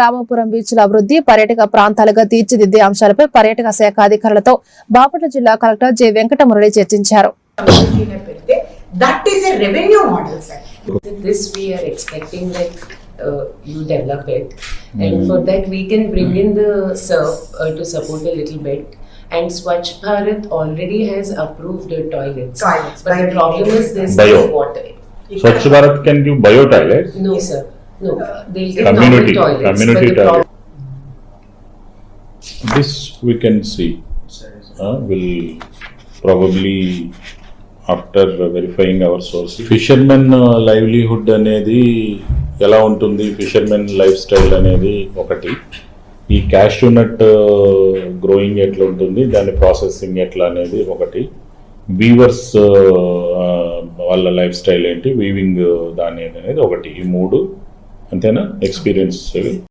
రామాపురం బీచ్ల అభివృద్ధి పర్యాటక ప్రాంతాలుగా తీర్చిదిద్దే అంశాలపై పర్యాటక శాఖ అధికారులతో బాపట్ల జిల్లా కలెక్టర్ జె వెంకటమురళి చర్చించారు This we are expecting that uh, you develop it, and for that we can bring in the surf uh, to support a little bit. And Swachh Bharat already has approved uh, toilets. Toilets, But the problem is there's Bio. water. Swachh Bharat can give bio toilets. No, sir. No, they'll give Community, toilets. community toilet. This we can see. Uh, will probably after verifying our source. Fishermen livelihood అనేది ఎలా ఉంటుంది fishermen life style అనేది ఒకటి ఈ cash నట్ growing ఎట్లా ఉంటుంది దాని processing ఎట్లా అనేది ఒకటి వీవర్స్ వాళ్ళ లైఫ్ స్టైల్ ఏంటి వీవింగ్ దాని అనేది ఒకటి ఈ మూడు అంతేనా? ఎక్స్పీరియన్స్